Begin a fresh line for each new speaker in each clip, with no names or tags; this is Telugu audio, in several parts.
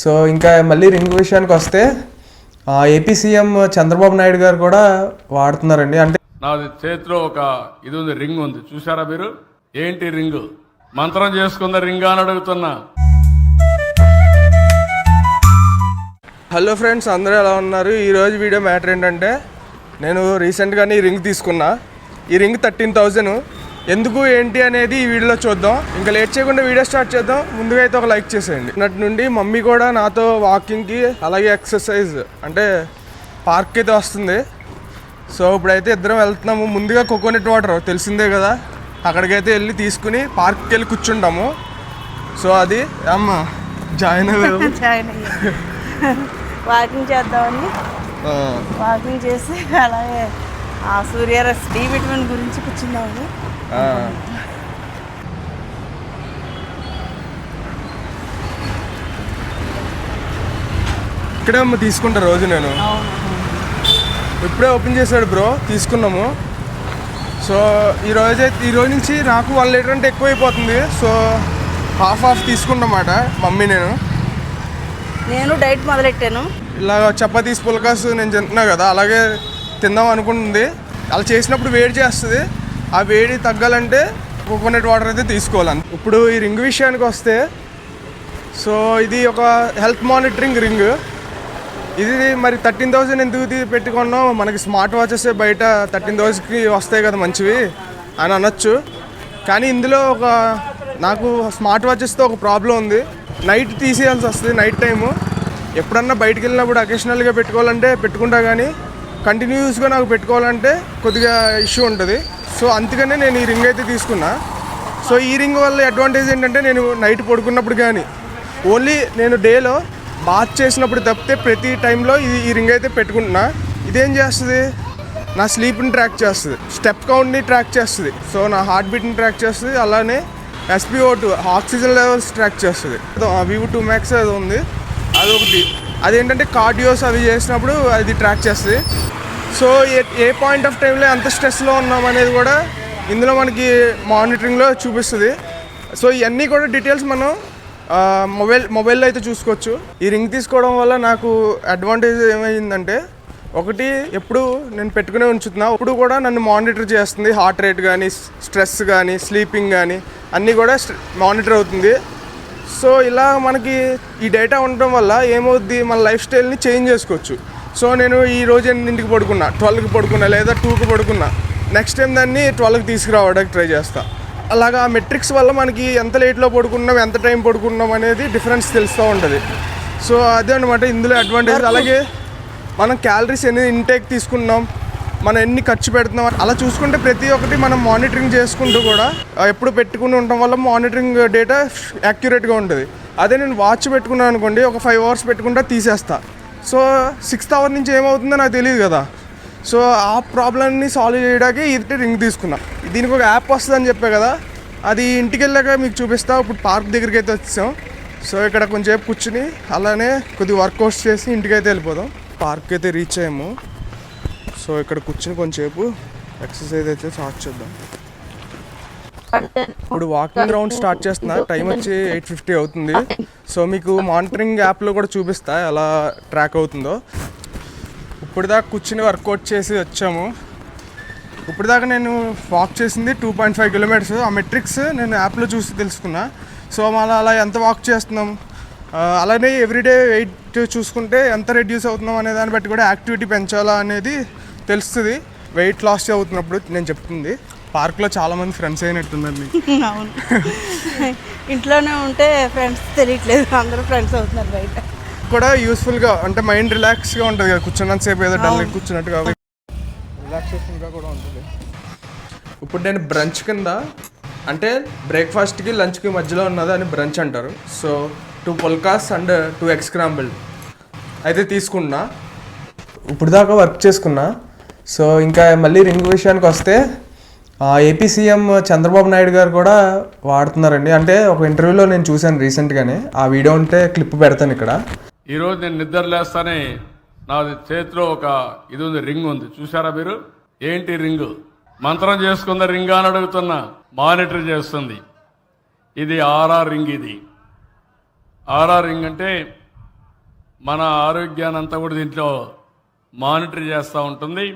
సో ఇంకా మళ్ళీ రింగ్ విషయానికి వస్తే ఏపీ సీఎం చంద్రబాబు నాయుడు గారు కూడా వాడుతున్నారండి. అంటే
నాది చేతిలో ఒక ఇది ఉంది రింగ్ ఉంది. చూసారా మీరు? ఏంటి రింగ్? మంత్రం చేసుకున్న రింగ్ అని అడుగుతున్నా.
హలో ఫ్రెండ్స్ అందరూ ఎలా ఉన్నారు? ఈరోజు వీడియో మ్యాటర్ ఏంటంటే నేను రీసెంట్గానే ఈ రింగ్ తీసుకున్నా. ఈ రింగ్ థర్టీన్ థౌజండ్. ఎందుకు ఏంటి అనేది ఈ వీడియోలో చూద్దాం. ఇంకా లేట్ చేయకుండా వీడియో స్టార్ట్ చేద్దాం. ముందుగా అయితే ఒక లైక్ చేసేయండి. నటు నుండి మమ్మీ కూడా నాతో వాకింగ్కి అలాగే ఎక్సర్సైజ్ అంటే పార్క్ అయితే వస్తుంది. సో ఇప్పుడైతే ఇద్దరం వెళ్తున్నాము. ముందుగా కోకోనట్ వాటర్ తెలిసిందే కదా. అక్కడికైతే వెళ్ళి తీసుకుని పార్క్కి వెళ్ళి కూర్చుంటాము. సో అది అమ్మ జాయిన్ అయ్యాము
జాయిన్ వాకింగ్ చేద్దామని.
ఆ.
వాకింగ్ చేసి అలాగే ఆ సూర్యరస్ డి విటమిన్ గురించి కూర్చుందామని
ఆ. ఇక్కడే అమ్మ తీసుకుంటా రోజు నేను. ఇప్పుడే ఓపెన్ చేశాడు బ్రో తీసుకున్నాము. సో ఈ రోజు ఈ రోజు నుంచి నాకు వన్ లీటర్ అంటే ఎక్కువైపోతుంది. సో హాఫ్ హాఫ్ తీసుకుంటామాట మమ్మీ నేను.
నేను డైట్ మొదలెట్టాను.
ఇలా చపాతీస్ పుల్కాస్ నేను తింటున్నా కదా అలాగే తిందాం అనుకుంటుంది. అలా చేసినప్పుడు వేడి చేస్తుంది. ఆ వేడి తగ్గాలంటే కోకోనట్ వాటర్ అయితే తీసుకోవాలి ఇప్పుడు ఈ రింగ్ విషయానికి వస్తే సో ఇది ఒక హెల్త్ మానిటరింగ్ రింగ్. ఇది మరి థర్టీన్ థౌజండ్ ఎందుకు తీ- పెట్టుకున్నాం మనకి స్మార్ట్ వాచెస్ బయట థర్టీన్ థౌజండ్కి వస్తాయి కదా మంచివి అని అనొచ్చు. కానీ ఇందులో ఒక నాకు స్మార్ట్ వాచెస్తో ఒక ప్రాబ్లం ఉంది. నైట్ తీసేయాల్సి వస్తుంది నైట్ టైము. ఎప్పుడన్నా బయటకు వెళ్ళినప్పుడు అకేషనల్గా పెట్టుకోవాలంటే పెట్టుకుంటా కానీ కంటిన్యూస్గా నాకు పెట్టుకోవాలంటే కొద్దిగా ఇష్యూ ఉంటుంది. సో అందుకనే నేను ఈ రింగ్ అయితే తీసుకున్నా. సో ఈ రింగ్ వల్ల అడ్వాంటేజ్ ఏంటంటే నేను నైట్ పడుకున్నప్పుడు కానీ ఓన్లీ నేను డేలో బాత్ చేసినప్పుడు తప్పితే ప్రతి టైంలో ఇది ఈ రింగ్ అయితే పెట్టుకుంటున్నా. ఇదేం చేస్తుంది? నా స్లీప్ని ట్రాక్ చేస్తుంది. స్టెప్ కౌంట్ని ట్రాక్ చేస్తుంది. సో నా హార్ట్ బీట్ని ట్రాక్ చేస్తుంది. అలానే SpO two oxygen levels track చేస్తుంది. వివో టూ మ్యాక్స్ అది ఉంది. అదొకటి. అదేంటంటే కార్డియోస్ అవి చేసినప్పుడు అది ట్రాక్ చేస్తుంది. So A A point of టైంలో ఎంత స్ట్రెస్లో ఉన్నాం అనేది కూడా ఇందులో మనకి మానిటరింగ్లో చూపిస్తుంది. సో ఇవన్నీ కూడా డీటెయిల్స్ మనం మొబైల్ మొబైల్లో అయితే చూసుకోవచ్చు. ఈ రింగ్ తీసుకోవడం వల్ల నాకు అడ్వాంటేజ్ ఏమైందంటే ఒకటి ఎప్పుడు నేను పెట్టుకునే ఉంచుతున్నా ఇప్పుడు కూడా నన్ను మానిటర్ చేస్తుంది. హార్ట్ రేట్ కానీ స్ట్రెస్ కానీ స్లీపింగ్ కానీ అన్నీ కూడా మానిటర్ అవుతుంది. సో ఇలా మనకి ఈ డేటా ఉండడం వల్ల ఏమవుద్ది? మన లైఫ్ స్టైల్ని చేంజ్ చేసుకోవచ్చు. సో నేను ఈ రోజు ఎన్నింటికి పడుకున్నా? ట్వెల్వ్కి పడుకున్నా లేదా టూకి పడుకున్నా? నెక్స్ట్ టైం దాన్ని ట్వెల్వ్కి తీసుకురావడానికి ట్రై చేస్తా. అలాగా ఆ మెట్రిక్స్ వల్ల మనకి ఎంత లేట్లో పడుకున్నాం ఎంత టైం పడుకున్నాం అనేది డిఫరెన్స్ తెలుస్తూ ఉంటుంది. సో అదే అనమాట ఇందులో అడ్వాంటేజ్ అలాగే మనం క్యాలరీస్ ఎన్ని ఇంటేక్ తీసుకున్నాం? మనం ఎన్ని ఖర్చు పెడుతున్నాం అలా చూసుకుంటే ప్రతి ఒక్కటి మనం మానిటరింగ్ చేసుకుంటూ కూడా ఎప్పుడు పెట్టుకుని ఉండటం వల్ల మానిటరింగ్ డేటా యాక్యురేట్గా ఉంటుంది. అదే నేను వాచ్ పెట్టుకున్నాను అనుకోండి ఒక ఫైవ్ అవర్స్ పెట్టుకుంటా తీసేస్తా. సో సిక్స్త్ అవర్ నుంచి ఏమవుతుందో నాకు తెలియదు కదా. సో ఆ ప్రాబ్లమ్ని సాల్వ్ చేయడానికి ఇది రింగ్ తీసుకున్నా. దీనికి ఒక యాప్ వస్తుందని చెప్పే కదా. అది ఇంటికి వెళ్ళాక మీకు చూపిస్తా ఇప్పుడు పార్క్ దగ్గరికి అయితే వచ్చాం. సో ఇక్కడ కొంచెంసేపు కూర్చుని అలానే కొద్దిగా వర్కౌట్స్ చేసి ఇంటికి అయితే వెళ్ళిపోదాం. పార్క్ అయితే రీచ్ అయ్యాము. సో ఇక్కడ కూర్చుని కొంచెంసేపు ఎక్సర్సైజ్ అయితే స్టార్ట్ చేద్దాం. ఇప్పుడు వాకింగ్ రౌండ్ స్టార్ట్ చేస్తున్నా. టైం వచ్చి ఎయిట్ ఫిఫ్టీ అవుతుంది. సో మీకు మానిటరింగ్ యాప్లో కూడా చూపిస్తా ఎలా ట్రాక్ అవుతుందో. ఇప్పుడు దాకా కూర్చుని వర్కౌట్ చేసి వచ్చాము. ఇప్పుడు దాకా నేను వాక్ చేసింది టూ పాయింట్ ఫైవ్ కిలోమీటర్స్. ఆ మెట్రిక్స్ నేను యాప్లో చూసి తెలుసుకున్నా. సో మళ్ళీ అలా ఎంత వాక్ చేస్తున్నాం? అలానే ఎవ్రీడే వెయిట్ చూసుకుంటే ఎంత రెడ్యూస్ అవుతున్నాం అనే దాన్ని బట్టి కూడా యాక్టివిటీ పెంచాలా అనేది తెలుస్తుంది. వెయిట్ లాస్ అవుతున్నప్పుడు నేను చెప్తుంది. పార్క్లో చాలామంది ఫ్రెండ్స్ అయినట్టున్నారు మీకు.
అవును. ఇంట్లోనే ఉంటే ఫ్రెండ్స్ తెలియట్లేదు. అందరూ ఫ్రెండ్స్ అవుతున్నారు బయట.
కూడా యూస్ఫుల్గా అంటే మైండ్ రిలాక్స్గా ఉంటుంది కదా. కూర్చున్నంతసేపు ఏదో డల్ కూర్చున్నట్టు కాబట్టి రిలాక్సేషన్గా కూడా ఉంటుంది. ఇప్పుడు నేను బ్రంచ్ కింద అంటే బ్రేక్ఫాస్ట్కి లంచ్కి మధ్యలో ఉన్నది అని బ్రంచ్ అంటారు. So two pulkas and two egg scramble అయితే తీసుకున్నా. ఇప్పుడు దాకా వర్క్ చేసుకున్నా. సో ఇంకా మళ్ళీ రింగ్ విషయానికి వస్తే ఏపీ సీఎం చంద్రబాబు నాయుడు గారు కూడా వాడుతున్నారండి. అంటే ఒక ఇంటర్వ్యూలో నేను చూశాను రీసెంట్గానే. ఆ వీడియో ఉంటే క్లిప్ పెడతాను ఇక్కడ.
ఈరోజు నేను నిద్ర లేస్తానే నాది చేతిలో ఒక ఇది ఉంది రింగ్ ఉంది. చూసారా మీరు? ఏంటి రింగ్? మంత్రం చేసుకున్న రింగ్ అని అడుగుతున్నా మానిటర్ చేస్తుంది. ఇది ఆర్ఆర్ రింగ్ ఇది. ఆర్ఆర్ రింగ్ అంటే మన ఆరోగ్యాన్ని అంతా కూడా దీంట్లో మానిటర్ చేస్తూ ఉంటుంది.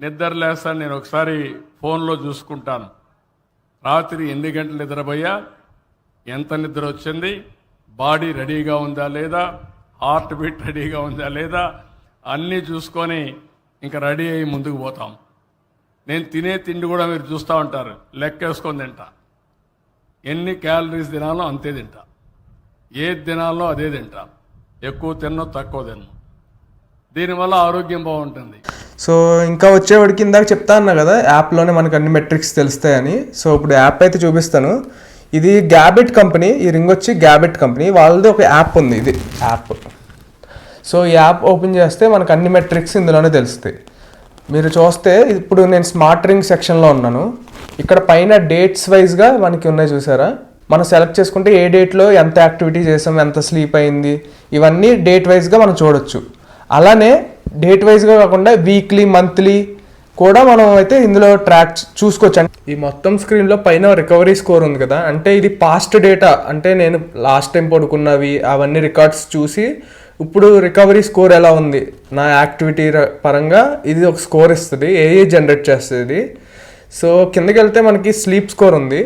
నిద్ర లేస్తాను నేను ఒకసారి ఫోన్లో చూసుకుంటాను. రాత్రి ఎన్ని గంటలు నిద్రపోయా? ఎంత నిద్ర వచ్చింది? బాడీ రెడీగా ఉందా లేదా? హార్ట్ బీట్ రెడీగా ఉందా లేదా? అన్నీ చూసుకొని ఇంకా రెడీ అయ్యి ముందుకు పోతాం. నేను తినే తిండి కూడా మీరు చూస్తూ ఉంటారు. లెక్కేసుకొని తింటా. ఎన్ని క్యాలరీస్ తినాలో అంతే తింటా. ఏది తినాలో అదే తింటా. ఎక్కువ తిన్నో తక్కువ తిన్నో. దీనివల్ల ఆరోగ్యం బాగుంటుంది.
సో ఇంకా వచ్చేవాడికి ఇందాక చెప్తా అన్నా కదా యాప్లోనే మనకు అన్ని మెట్రిక్స్ తెలుస్తాయని. సో ఇప్పుడు యాప్ అయితే చూపిస్తాను. ఇది గ్యాబెట్ కంపెనీ ఈ రింగ్ వచ్చి గ్యాబెట్ కంపెనీ వాళ్ళది ఒక యాప్ ఉంది ఇది యాప్. సో ఈ యాప్ ఓపెన్ చేస్తే మనకు అన్ని మెట్రిక్స్ ఇందులోనే తెలుస్తాయి. మీరు చూస్తే ఇప్పుడు నేను స్మార్ట్ రింగ్ సెక్షన్లో ఉన్నాను. ఇక్కడ పైన డేట్స్ వైజ్గా మనకి ఉన్నాయి చూసారా? మనం సెలెక్ట్ చేసుకుంటే ఏ డేట్లో ఎంత యాక్టివిటీ చేసాం ఎంత స్లీప్ అయింది ఇవన్నీ డేట్ వైజ్గా మనం చూడొచ్చు. అలానే డేట్ వైజ్గా కాకుండా వీక్లీ మంత్లీ కూడా మనం అయితే ఇందులో ట్రాక్ చూసుకోవచ్చు ఈ మొత్తం స్క్రీన్లో పైన రికవరీ స్కోర్ ఉంది కదా అంటే ఇది పాస్ట్ డేటా అంటే నేను లాస్ట్ టైం పడుకున్నవి అవన్నీ రికార్డ్స్ చూసి ఇప్పుడు రికవరీ స్కోర్ ఎలా ఉంది? నా యాక్టివిటీ పరంగా ఇది ఒక స్కోర్ ఇస్తుంది ఏఏ జనరేట్ చేస్తుంది. సో కిందకి వెళ్తే మనకి స్లీప్ స్కోర్ ఉంది.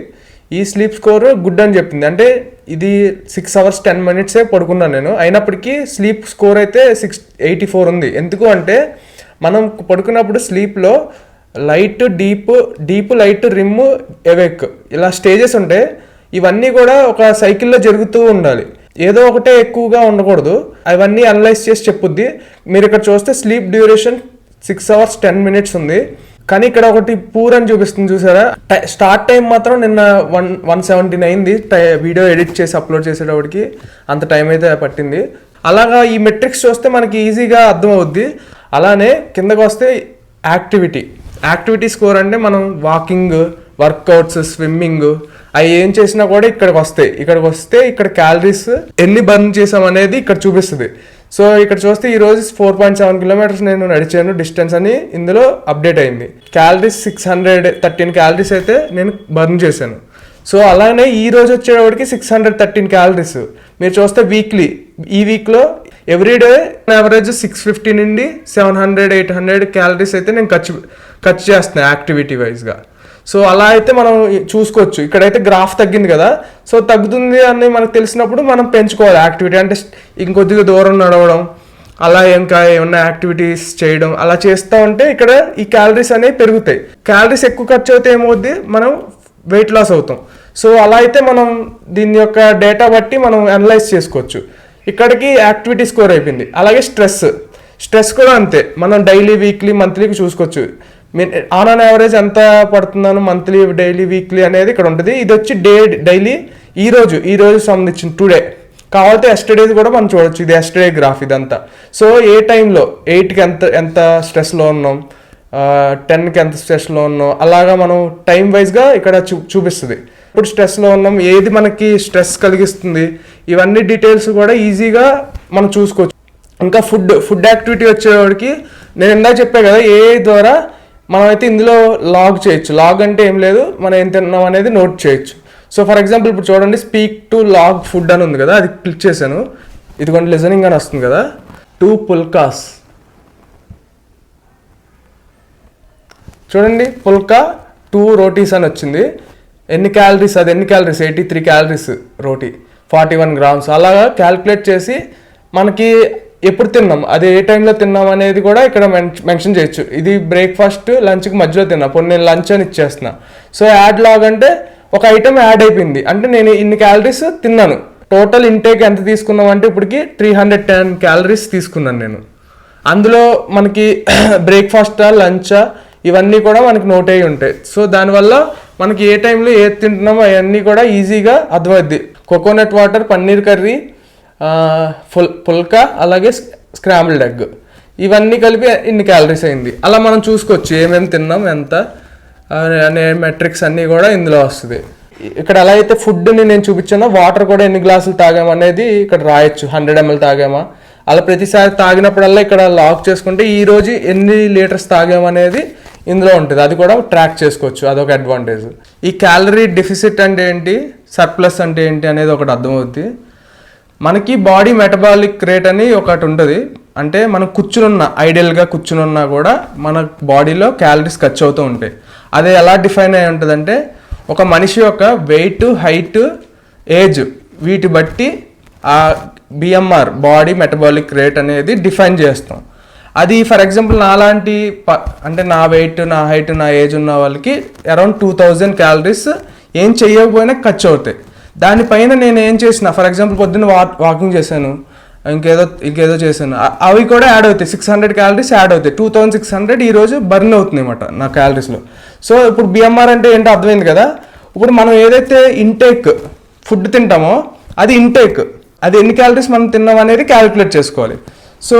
ఈ స్లీప్ స్కోర్ గుడ్ అని చెప్పింది. అంటే ఇది సిక్స్ అవర్స్ టెన్ మినిట్సే పడుకున్నాను నేను. అయినప్పటికీ స్లీప్ స్కోర్ అయితే సిక్స్ ఎయిటీ ఫోర్ ఉంది. ఎందుకు అంటే మనం పడుకున్నప్పుడు స్లీప్లో light deep deep light REM awake ఇలా స్టేజెస్ ఉంటాయి ఇవన్నీ కూడా ఒక సైకిల్లో జరుగుతూ ఉండాలి. ఏదో ఒకటే ఎక్కువగా ఉండకూడదు. అవన్నీ అనలైజ్ చేసి చెప్పుద్ది. మీరు ఇక్కడ చూస్తే sleep duration six hours ten minutes ఉంది. కానీ ఇక్కడ ఒకటి పూర్ అని చూపిస్తుంది చూసారా? టై- స్టార్ట్ టైం మాత్రం నిన్న వన్ వన్ సెవెంటీన్ అయింది. టై- వీడియో ఎడిట్ చేసి అప్లోడ్ చేసేటప్పటికి అంత టైం అయితే పట్టింది. అలాగా ఈ మెట్రిక్స్ చూస్తే మనకి ఈజీగా అర్థమవుద్ది. అలానే కిందకు వస్తే యాక్టివిటీ. యాక్టివిటీ స్కోర్ అంటే మనం వాకింగ్ వర్కౌట్స్ స్విమ్మింగ్ అవి ఏం చేసినా కూడా ఇక్కడికి వస్తాయి. ఇక్కడికి వస్తే ఇక్కడ క్యాలరీస్ ఎన్ని బర్న్ చేసాం అనేది ఇక్కడ చూపిస్తుంది. సో ఇక్కడ చూస్తే ఈ రోజు ఫోర్ పాయింట్ సెవెన్ కిలోమీటర్స్ నేను నడిచాను. డిస్టెన్స్ అని ఇందులో అప్డేట్ అయింది. Calories six hundred thirteen calories అయితే నేను బర్న్ చేశాను. సో అలానే ఈ రోజు వచ్చేటప్పటికి సిక్స్ హండ్రెడ్ థర్టీన్ క్యాలరీస్ మీరు చూస్తే వీక్లీ ఈ వీక్లో ఎవ్రీడే యావరేజ్ సిక్స్ ఫిఫ్టీ నుండి seven hundred eight hundred calories అయితే నేను ఖర్చు ఖర్చు చేస్తున్నాను యాక్టివిటీ వైజ్గా సో అలా అయితే మనం చూసుకోవచ్చు. ఇక్కడైతే గ్రాఫ్ తగ్గింది కదా. సో తగ్గుతుంది అని మనకు తెలిసినప్పుడు మనం పెంచుకోవాలి యాక్టివిటీ. అంటే ఇంకొద్దిగా దూరం నడవడం అలా ఇంకా ఏమన్నా యాక్టివిటీస్ చేయడం అలా చేస్తూ ఉంటే ఇక్కడ ఈ క్యాలరీస్ అనేవి పెరుగుతాయి. క్యాలరీస్ ఎక్కువ ఖర్చు అయితే ఏమవుద్ది? మనం వెయిట్ లాస్ అవుతాం. సో అలా అయితే మనం దీని యొక్క డేటా బట్టి మనం అనలైజ్ చేసుకోవచ్చు. ఇక్కడికి యాక్టివిటీ స్కోర్ అయిపోయింది. అలాగే స్ట్రెస్ స్ట్రెస్ కూడా అంతే. మనం డైలీ వీక్లీ మంత్లీకి చూసుకోవచ్చు. ఆన్ ఆన్ యావరేజ్ ఎంత పడుతున్నాను మంత్లీ డైలీ వీక్లీ అనేది ఇక్కడ ఉంటుంది. ఇది వచ్చి డే డైలీ ఈ రోజు ఈ రోజు సంబంధించిన టుడే కావాలంటే ఎస్టర్డేది కూడా మనం చూడొచ్చు. ఇది ఎస్టర్డే గ్రాఫ్ ఇదంతా. సో ఏ టైంలో ఎయిట్కి ఎంత ఎంత స్ట్రెస్లో ఉన్నాం? టెన్కి ఎంత స్ట్రెస్లో ఉన్నాం? అలాగా మనం టైం వైజ్గా ఇక్కడ చూ చూపిస్తుంది. ఇప్పుడు స్ట్రెస్లో ఉన్నాం ఏది మనకి స్ట్రెస్ కలిగిస్తుంది? ఇవన్నీ డీటెయిల్స్ కూడా ఈజీగా మనం చూసుకోవచ్చు. ఇంకా ఫుడ్ ఫుడ్ యాక్టివిటీ వచ్చేవాడికి నేను ఇందాక చెప్పాను కదా ఏ ద్వారా మనమైతే ఇందులో లాగ్ చేయొచ్చు. లాగ్ అంటే ఏం లేదు మనం ఎంత తిన్నాం అనేది నోట్ చేయొచ్చు. సో ఫర్ ఎగ్జాంపుల్ ఇప్పుడు చూడండి స్పీక్ టు లాగ్ ఫుడ్ అని ఉంది కదా అది క్లిక్ చేశాను. ఇదిగోండి లిజనింగ్ అని వస్తుంది కదా. టూ పుల్కాస్. చూడండి పుల్కా టూ రోటీస్ అని వచ్చింది. ఎన్ని క్యాలరీస్? అది ఎన్ని calories? Eighty three calories roti. Forty one grams. అలాగా క్యాల్కులేట్ చేసి మనకి ఎప్పుడు తిన్నాం? అది ఏ టైంలో తిన్నాం అనేది కూడా ఇక్కడ మెన్షన్ చేయొచ్చు. ఇది బ్రేక్ఫాస్ట్ లంచ్కి మధ్యలో తిన్నా. ఇప్పుడు నేను లంచ్ అని ఇచ్చేస్తున్నా. సో యాడ్ లాగ్ అంటే ఒక ఐటమ్ యాడ్ అయిపోయింది. అంటే నేను ఇన్ని క్యాలరీస్ తిన్నాను. టోటల్ ఇంటేక్ ఎంత తీసుకున్నాం అంటే ఇప్పటికి త్రీ హండ్రెడ్ టెన్ క్యాలరీస్ తీసుకున్నాను నేను. అందులో మనకి బ్రేక్ఫాస్టా లంచా ఇవన్నీ కూడా మనకి నోట్ అయ్యి ఉంటాయి. సో దానివల్ల మనకి ఏ టైంలో ఏది తింటున్నామో అవన్నీ కూడా ఈజీగా అర్థమవుద్ది. Coconut water paneer curry full phulka అలాగే స్క్రాంబుల్డ్ ఎగ్. ఇవన్నీ కలిపి ఇన్ని క్యాలరీస్ అయింది. అలా మనం చూసుకోవచ్చు ఏమేమి తిన్నాం ఎంత అనే మెట్రిక్స్ అన్నీ కూడా ఇందులో వస్తుంది. ఇక్కడ ఎలా అయితే ఫుడ్ని నేను చూపించానో వాటర్ కూడా ఎన్ని గ్లాసులు తాగామనేది ఇక్కడ రాయొచ్చు. హండ్రెడ్ ఎంఎల్ తాగామా? అలా ప్రతిసారి తాగినప్పుడల్లా ఇక్కడ లాక్ చేసుకుంటే ఈ రోజు ఎన్ని లీటర్స్ తాగామనేది ఇందులో ఉంటుంది. అది కూడా ట్రాక్ చేసుకోవచ్చు. అదొక అడ్వాంటేజ్. ఈ క్యాలరీ డెఫిసిట్ అంటే ఏంటి? సర్ప్లస్ అంటే ఏంటి అనేది ఒకటి అర్థమవుద్ది. మనకి బాడీ మెటబాలిక్ రేట్ అని ఒకటి ఉంటుంది అంటే మనం కూర్చునున్న ఐడియల్గా కూర్చునున్నా కూడా మన బాడీలో క్యాలరీస్ ఖర్చు అవుతూ ఉంటాయి. అది ఎలా డిఫైన్ అయి ఉంటుందంటే ఒక మనిషి యొక్క వెయిట్ హైట్ ఏజ్ వీటి బట్టి ఆ బిఎంఆర్ బాడీ మెటబాలిక్ రేట్ అనేది డిఫైన్ చేస్తాం. అది ఫర్ ఎగ్జాంపుల్ నాలాంటి ప అంటే నా వెయిట్ నా హైట్ నా ఏజ్ ఉన్న వాళ్ళకి అరౌండ్ టూ థౌజండ్ క్యాలరీస్ ఏం చేయకపోయినా ఖర్చు అవుతాయి. దానిపైన నేను ఏం చేసిన ఫర్ ఎగ్జాంపుల్ పొద్దున్న వా వాకింగ్ చేశాను ఇంకేదో ఇంకేదో చేశాను. అవి కూడా యాడ్ అవుతాయి. సిక్స్ హండ్రెడ్ క్యాలరీస్ యాడ్ అవుతాయి. టూ థౌజండ్ సిక్స్ హండ్రెడ్ ఈ రోజు బర్న్ అవుతుంది అనమాట నా క్యాలరీస్లో సో ఇప్పుడు బిఎంఆర్ అంటే ఏంటో అర్థమైంది కదా? ఇప్పుడు మనం ఏదైతే ఇంటేక్ ఫుడ్ తింటామో అది ఇంటేక్ అది ఎన్ని క్యాలరీస్ మనం తిన్నాం అనేది క్యాలిక్యులేట్ చేసుకోవాలి. సో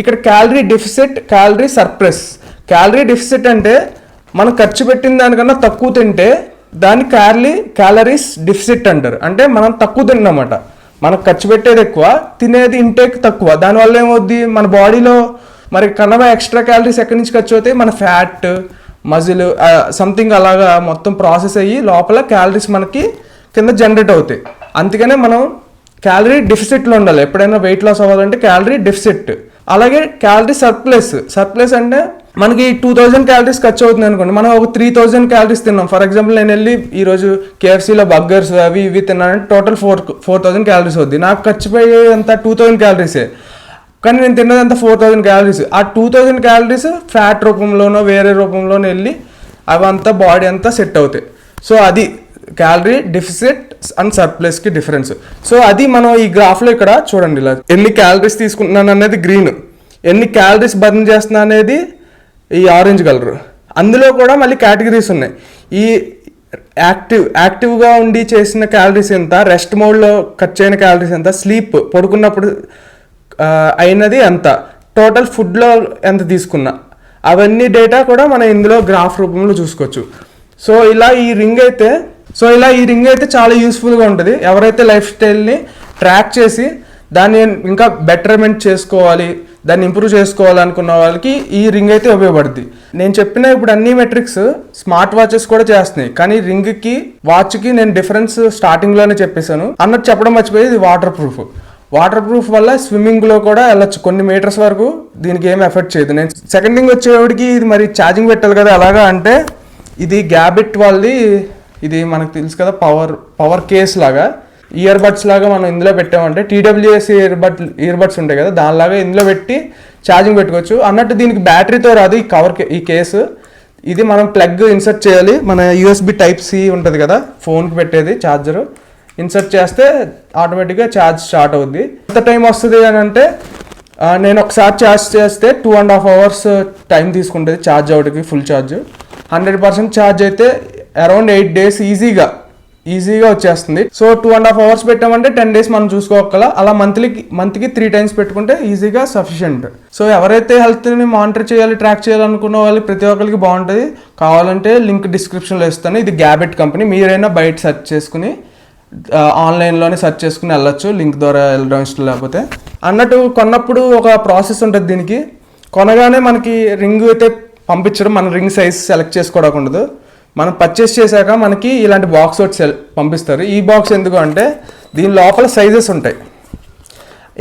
ఇక్కడ calorie deficit calorie surplus calorie deficit అంటే మనం ఖర్చు పెట్టిన దానికన్నా తక్కువ తింటే దాన్ని క్యాలరీ క్యాలరీస్ డిఫిసిట్ అంటారు అంటే మనం తక్కువ తిన్నమాట. మనకు ఖర్చు పెట్టేది ఎక్కువ తినేది ఇంటేక్ తక్కువ. దానివల్ల ఏమవుద్ది? మన బాడీలో మరి కన్నా ఎక్స్ట్రా క్యాలరీస్ ఎక్కడి నుంచి ఖర్చు అవుతాయి? మన ఫ్యాట్ మజిల్ సంథింగ్ అలాగా మొత్తం ప్రాసెస్ అయ్యి లోపల క్యాలరీస్ మనకి కింద జనరేట్ అవుతాయి. అందుకనే మనం క్యాలరీ డెఫిసిట్లో ఉండాలి. ఎప్పుడైనా వెయిట్ లాస్ అవ్వాలంటే క్యాలరీ డెఫిసిట్ అలాగే క్యాలరీ సర్ప్లస్ సర్ప్లస్ అంటే మనకి టూ థౌజండ్ క్యాలరీస్ ఖర్చు అవుతుంది అనుకోండి. మనం ఒక త్రీ థౌజండ్ క్యాలరీస్ తిన్నాం. ఫర్ ఎగ్జాంపుల్ నేను వెళ్ళి ఈరోజు కేఎఫ్సీలో బర్గర్స్ అవి ఇవి తిన్నానంటే total four four thousand calories అవుద్ది. నాకు ఖర్చు పోయేంత టూ థౌజండ్ క్యాలరీసే కానీ నేను తిన్నదంతా ఫోర్ థౌజండ్ క్యాలరీస్ ఆ టూ థౌజండ్ క్యాలరీస్ ఫ్యాట్ రూపంలోనో వేరే రూపంలోనో వెళ్ళి అవంతా బాడీ అంతా సెట్ అవుతాయి. సో అది క్యాలరీ డెఫిసిట్ అండ్ సర్ప్లస్కి డిఫరెన్స్ సో అది మనం ఈ గ్రాఫ్లో ఇక్కడ చూడండి ఇలా. ఎన్ని క్యాలరీస్ తీసుకుంటున్నాను అనేది గ్రీన్ ఎన్ని క్యాలరీస్ బర్న్ చేస్తున్నా అనేది ఈ ఆరెంజ్ కలర్. అందులో కూడా మళ్ళీ కేటగిరీస్ ఉన్నాయి. ఈ యాక్టివ్ యాక్టివ్గా ఉండి చేసిన క్యాలరీస్ ఎంత? రెస్ట్ మోడ్లో ఖర్చు అయిన క్యాలరీస్ ఎంత? స్లీప్ పడుకున్నప్పుడు అయినది ఎంత? టోటల్ ఫుడ్లో ఎంత తీసుకున్నా? అవన్నీ డేటా కూడా మనం ఇందులో గ్రాఫ్ రూపంలో చూసుకోవచ్చు. సో ఇలా ఈ రింగ్ అయితే సో ఇలా ఈ రింగ్ అయితే చాలా యూస్ఫుల్గా ఉంటుంది. ఎవరైతే లైఫ్ స్టైల్ని ట్రాక్ చేసి దాన్ని ఇంకా బెటర్మెంట్ చేసుకోవాలి దాన్ని ఇంప్రూవ్ చేసుకోవాలనుకున్న వాళ్ళకి ఈ రింగ్ అయితే ఉపయోగపడుతుంది నేను చెప్పిన ఇప్పుడు అన్ని మెట్రిక్స్ స్మార్ట్ వాచెస్ కూడా చేస్తున్నాయి. కానీ రింగ్కి వాచ్కి నేను డిఫరెన్స్ స్టార్టింగ్లోనే చెప్పేశాను. అన్నట్టు చెప్పడం మర్చిపోయి ఇది వాటర్ ప్రూఫ్ వాటర్ ప్రూఫ్ వల్ల స్విమ్మింగ్లో కూడా వెళ్ళొచ్చు. కొన్ని మీటర్స్ వరకు దీనికి ఏం ఎఫెక్ట్ చేయదు. నేను సెకండ్ థింగ్ వచ్చేవాడికి ఇది మరి ఛార్జింగ్ పెట్టాలి కదా ఎలాగా అంటే ఇది గ్యాబిట్ వాళ్ళది ఇది మనకు తెలుసు కదా పవర్ పవర్ కేస్ లాగా. ఇయర్ బడ్స్ లాగా మనం ఇందులో పెట్టామంటే TWS ear bud ear buds ఉంటాయి కదా దానిలాగా ఇందులో పెట్టి ఛార్జింగ్ పెట్టుకోవచ్చు. అన్నట్టు దీనికి బ్యాటరీతో రాదు ఈ కవర్ కే- ఈ కేసు ఇది మనం ప్లగ్ ఇన్సర్ట్ చేయాలి. మన యూఎస్బి టైప్ సి ఉంటుంది కదా ఫోన్కి పెట్టేది ఛార్జరు ఇన్సర్ట్ చేస్తే ఆటోమేటిక్గా ఛార్జ్ స్టార్ట్ అవుద్ది. ఎంత టైం వస్తుంది అని అంటే నేను ఒకసారి ఛార్జ్ చేస్తే two and half hours time తీసుకుంటుంది ఛార్జ్ అవడానికి full charge hundred percent charge అయితే అరౌండ్ ఎయిట్ డేస్ ఈజీగా ఈజీగా వచ్చేస్తుంది. So two and half hours పెట్టామంటే టెన్ డేస్ మనం చూసుకోగల అలా మంత్లీకి మంత్కి త్రీ టైమ్స్ పెట్టుకుంటే ఈజీగా సఫిషియంట్ సో ఎవరైతే హెల్త్ని మానిటర్ చేయాలి ట్రాక్ చేయాలనుకున్న వాళ్ళు ప్రతి ఒక్కరికి బాగుంటుంది. కావాలంటే లింక్ డిస్క్రిప్షన్లో ఇస్తాను. ఇది గ్యాబెట్ కంపెనీ మీరైనా బయట సెర్చ్ చేసుకుని ఆన్లైన్లోనే సెర్చ్ చేసుకుని వెళ్ళొచ్చు. లింక్ ద్వారా వెళ్ళడం ఇష్టం లేకపోతే. అన్నట్టు కొన్నప్పుడు ఒక ప్రాసెస్ ఉంటుంది దీనికి. కొనగానే మనకి రింగ్ అయితే పంపించడం. మన రింగ్ సైజ్ సెలెక్ట్ చేసుకోవడానికి ఉండదు. మనం పర్చేస్ చేశాక మనకి ఇలాంటి బాక్స్ ఒకటి సెల్ పంపిస్తారు. ఈ బాక్స్ ఎందుకు అంటే దీని లోపల సైజెస్ ఉంటాయి.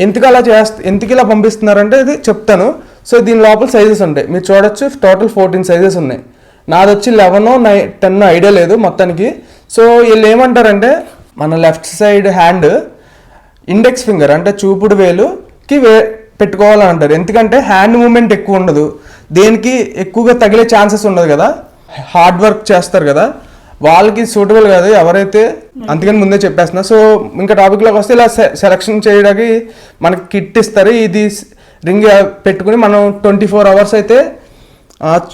ఎందుకు అలా చేస్త ఎందుకు ఇలా పంపిస్తున్నారంటే ఇది చెప్తాను. సో దీని లోపల సైజెస్ ఉంటాయి. మీరు చూడొచ్చు టోటల్ ఫోర్టీన్ సైజెస్ ఉన్నాయి. నాది వచ్చి లెవెన్ నై టెన్ ఐడియా లేదు మొత్తానికి. సో వీళ్ళు ఏమంటారంటే మన left side hand index finger అంటే చూపుడు వేలుకి వే పెట్టుకోవాలని అంటారు ఎందుకంటే హ్యాండ్ మూమెంట్ ఎక్కువ ఉండదు. దేనికి ఎక్కువగా తగిలే ఛాన్సెస్ ఉండదు కదా. హార్డ్ వర్క్ చేస్తారు కదా వాళ్ళకి సూటబుల్ కాదు ఎవరైతే అందుకని ముందే చెప్పేస్తున్నా. సో ఇంకా టాపిక్లోకి వస్తే ఇలా సెలక్షన్ చేయడానికి మనకి కిట్ ఇస్తారు. ఇది రింగ్ పెట్టుకుని మనం ట్వంటీ ఫోర్ అవర్స్ అయితే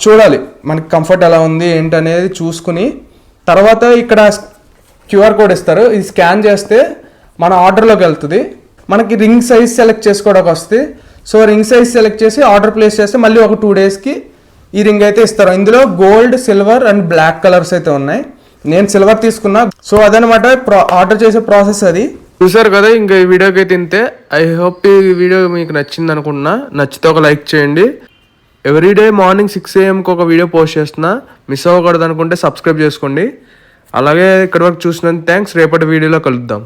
చూడాలి మనకి కంఫర్ట్ ఎలా ఉంది ఏంటి అనేది చూసుకుని. తర్వాత ఇక్కడ క్యూఆర్ కోడ్ ఇస్తారు. ఇది స్కాన్ చేస్తే మన ఆర్డర్లోకి వెళ్తుంది. మనకి రింగ్ సైజ్ సెలెక్ట్ చేసుకోవడానికి వస్తుంది. సో రింగ్ సైజ్ సెలెక్ట్ చేసి ఆర్డర్ ప్లేస్ చేస్తే మళ్ళీ ఒక టూ డేస్కి ఈ రింగ్ అయితే ఇస్తారు. ఇందులో gold silver and black colours అయితే ఉన్నాయి. నేను సిల్వర్ తీసుకున్నా. సో అదనమాట ఆర్డర్ చేసే ప్రాసెస్ అది. చూసారు కదా ఇంకా ఈ వీడియోకి అయితే ఇంతే ఐ హోప్ ఈ వీడియో మీకు నచ్చింది అనుకున్నా నచ్చితే ఒక లైక్ చేయండి. ఎవ్రీడే మార్నింగ్ సిక్స్ ఏఎంకి ఒక వీడియో పోస్ట్ చేస్తున్నా. మిస్ అవ్వకూడదు అనుకుంటే సబ్స్క్రైబ్ చేసుకోండి. అలాగే ఇక్కడ వరకు చూసినందుకు థ్యాంక్స్ రేపటి వీడియోలో కలుద్దాం.